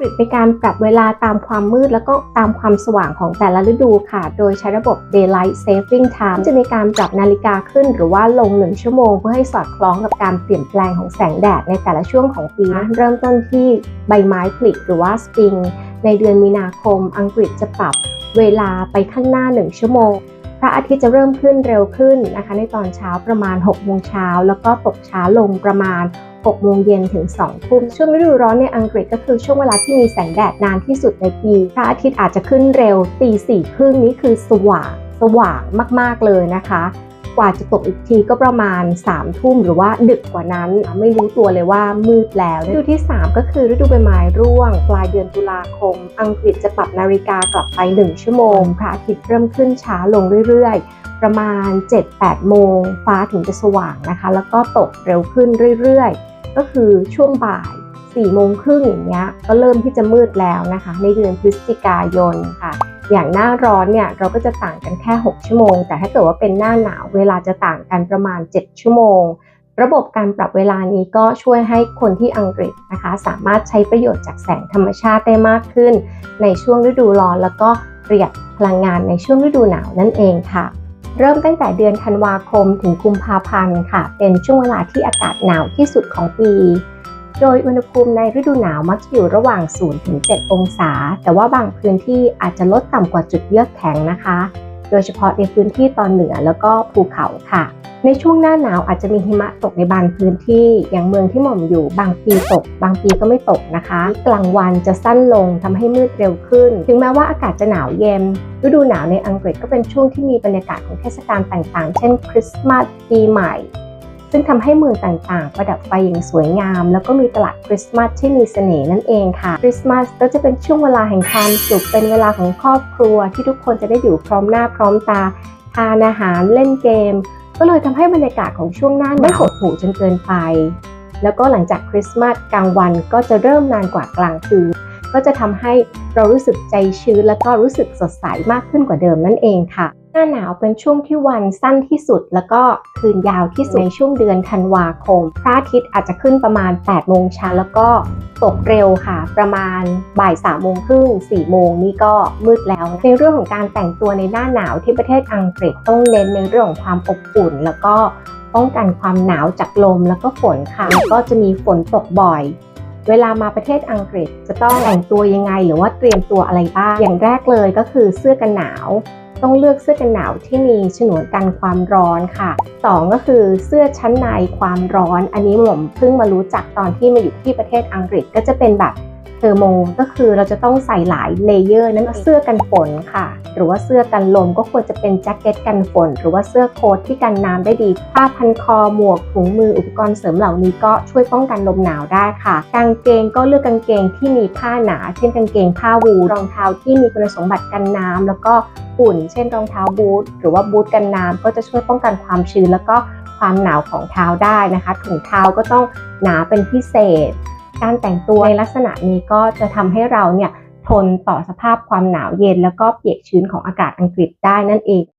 กฤษเป็นการปรับเวลาตามความมืดแล้วก็ตามความสว่างของแต่ละฤดูค่ะ โดยใช้ระบบ daylight saving time จะมีการปรับนาฬิกาขึ้นหรือว่าลง 1 ชั่วโมง เพื่อให้สอดคล้องกับการเปลี่ยนแปลงของแสงแดดในแต่ละช่วงของปีนะเริ่มต้นที่ใบไม้ผลิหรือว่า spring ในเดือนมีนาคม อังกฤษจะปรับเวลาไปข้างหน้า 1 ชั่วโมงพระอาทิตย์จะเริ่มขึ้นเร็วขึ้นนะคะ ในตอนเช้าประมาณ6โมงเช้าแล้วก็ตกช้าลงประมาณ 6โมงเย็นถึง2ทุ่มช่วงฤดูร้อนในอังกฤษก็คือช่วงเวลาที่มีแสงแดดนานที่สุดในปีพระอาทิตย์อาจจะขึ้นเร็วตีสี่ครึ่งนี้คือสว่างสว่างมากๆเลยนะคะ กว่าจะตกอีกทีก็ประมาณ3ทุ่มหรือว่าดึกกว่านั้น ไม่รู้ตัวเลยว่ามืดแล้วฤดูที่ 3 ก็คือฤดูใบไม้ร่วง ปลายเดือนตุลาคม อังกฤษจะปรับนาฬิกากลับไป 1 ชั่วโมงพระอาทิตย์เริ่มขึ้นช้าลงเรื่อยๆ ประมาณ 7-8 โมง ฟ้าถึงจะสว่างนะคะ แล้วก็ตกเร็วขึ้นเรื่อยๆ ก็คือช่วงบ่าย4โมงครึ่งอย่างเงี้ยก็เริ่มที่จะมืดแล้วนะคะ ในเดือนพฤศจิกายนค่ะ อย่างหน้าร้อนเนี่ยเราก็จะต่างกันแค่ 6 ชั่วโมง แต่ถ้าเกิดว่าเป็นหน้าหนาวเวลาจะต่างกันประมาณ 7 ชั่วโมง ระบบการปรับเวลานี้ก็ช่วยให้คนที่อังกฤษนะคะ สามารถใช้ประโยชน์จากแสงธรรมชาติได้มากขึ้น ในช่วงฤดูร้อนแล้วก็ประหยัดพลังงานในช่วงฤดูหนาวนั่นเองค่ะ เริ่มตั้งแต่เดือนธันวาคมถึงกุมภาพันธ์ค่ะ เป็นช่วงเวลาที่อากาศหนาวที่สุดของปี โดยอุณหภูมิในฤดูหนาวมักจะอยู่ระหว่าง0ถึง7องศา แต่ว่าบางพื้นที่อาจจะลดต่ำกว่าจุดเยือกแข็งนะคะ โดยเฉพาะในพื้นที่ตอนเหนือแล้วก็ภูเขาค่ะ ในช่วงหน้าหนาวอาจจะมีหิมะตกในบางพื้นที่ อย่างเมืองที่หม่อมอยู่ บางปีตก บางปีก็ไม่ตกนะคะ กลางวันจะสั้นลงทำให้มืดเร็วขึ้น ถึงแม้ว่าอากาศจะหนาวเย็น ฤดูหนาวในอังกฤษก็เป็นช่วงที่มีบรรยากาศของเทศกาลต่างๆ เช่น คริสต์มาส ปีใหม่ ซึ่งทำให้เมืองต่างๆ ประดับไฟอย่างสวยงาม แล้วก็มีตลาดคริสต์มาสที่มีเสน่ห์นั่นเองค่ะ คริสต์มาสก็จะเป็นช่วงเวลาแห่งความสุข เป็นเวลาของครอบครัว ที่ทุกคนจะได้อยู่พร้อมหน้าพร้อมตา ทานอาหารเล่นเกม ก็เลยทำให้บรรยากาศของช่วงหน้าหนไม่หดหู่จนเกินไป แล้วก็หลังจากคริสต์มาสกลางวันก็จะเริ่มนานกว่ากลางคืนก็จะทำให้เรารู้สึกใจชื้น แล้วก็รู้สึกสดใสมากขึ้นกว่าเดิมนั่นเองค่ะ หน้าหนาวเป็นช่วงที่วันสั้นที่สุด แล้วก็คืนยาวที่สุดในช่วงเดือนธันวาคม พระอาทิตย์อาจจะขึ้นประมาณ8โมงเช้าแล้วก็ตกเร็วค่ะ ประมาณบ่าย3โมงครึ่ง4โมงนี่ก็มืดแล้ว ในเรื่องของการแต่งตัวในหน้าหนาวที่ประเทศอังกฤษต้องเน้นในเรื่องของความอบอุ่น แล้วก็ป้องกันความหนาวจากลมแล้วก็ฝนค่ะแล้วก็จะมีฝนตกบ่อยเวลามาประเทศอังกฤษจะต้องแต่งตัวยังไง หรือว่าเตรียมตัวอะไรบ้าง อย่างแรกเลยก็คือเสื้อกันหนาว ต้องเลือกเสื้อกันหนาวที่มีฉนวนกันความร้อนค่ะสองก็คือเสื้อชั้นในความร้อน อันนี้ผมเพิ่งมารู้จักตอนที่มาอยู่ที่ประเทศอังกฤษก็จะเป็นแบบ เทอร์โมก็คือเราจะต้องใส่หลายเลเยอร์นั่นก็เสื้อกันฝนค่ะ หรือว่าเสื้อกันลมก็ควรจะเป็นแจ็คเก็ตกันฝน หรือว่าเสื้อโค้ทที่กันน้ำได้ดี ผ้าพันคอหมวกถุงมืออุปกรณ์เสริมเหล่านี้ก็ช่วยป้องกันลมหนาวได้ค่ะ กางเกงก็เลือกกางเกงที่มีผ้าหนา เช่นกางเกงผ้าวูลรองเท้าที่มีคุณสมบัติกันน้ำแล้วก็ฝุ่น เช่นรองเท้าบูทหรือว่าบูทกันน้ำก็จะช่วยป้องกันความชื้นแล้วก็ความหนาวของเท้าได้นะคะถุงเท้าก็ต้องหนาเป็นพิเศษ การแต่งตัวในลักษณะนี้ก็จะทำให้เราเนี่ยทนต่อสภาพความหนาวเย็น แล้วก็เปียกชื้นของอากาศอังกฤษได้นั่นเอง